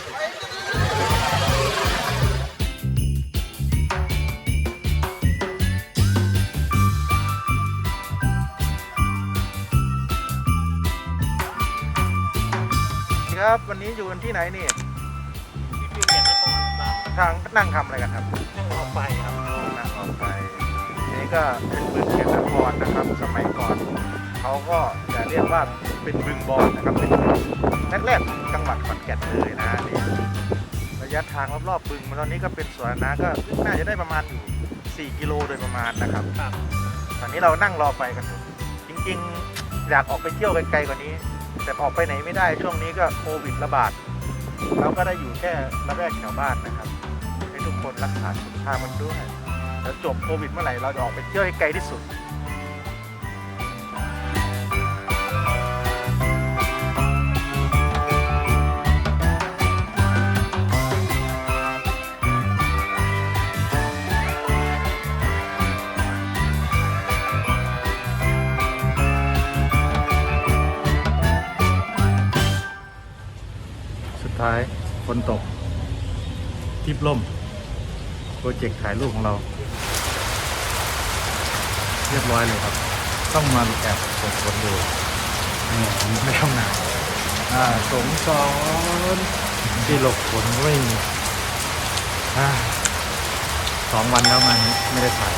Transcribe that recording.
ครับวันนี้อยู่กันที่ไหนนี่ที่เปลี่ยนนครครัทางนั่งทำอะไรกันครับนั่งรอไปครับนั่งรอไปนี่ก็เป็นบึงเขตนครนะครับ สมัยก่อนเขาก็จะเรียกว่าเป็นบึงบอลนะครับเป็นแรกๆจังหวัดขอนแก่นเลยนะนี่ ระยะทางรอบๆบึงมาตอนนี้ก็เป็นสวนนะก็น่าจะได้ประมาณอยู่4กิโลโดยประมาณนะครับ ครับตอนนี้เรานั่งรอไฟกันอยู่จริงๆ อยากออกไปเที่ยวไกลๆกว่านี้ แต่ออกไปไหนไม่ได้ช่วงนี้ก็โควิดระบาดเราก็ได้อยู่แค่ระแวกแถวบ้านนะครับให้ทุกคนรักษาสุขภาพมันด้วยแล้วจบโควิดเมื่อไหร่เราจะออกไปเที่ยวให้ไกลที่สุด ท้ายฝนตก ทิบล่ม โปรเจกต์ถ่ายรูปของเรา เรียบร้อยเลยครับ ต้องมาแอบฝนฝนดูนี่ไม่ทำหนาอ่าสงสารที่หลบฝนก็ไม่มีสองวันแล้วมันไม่ได้ถ่าย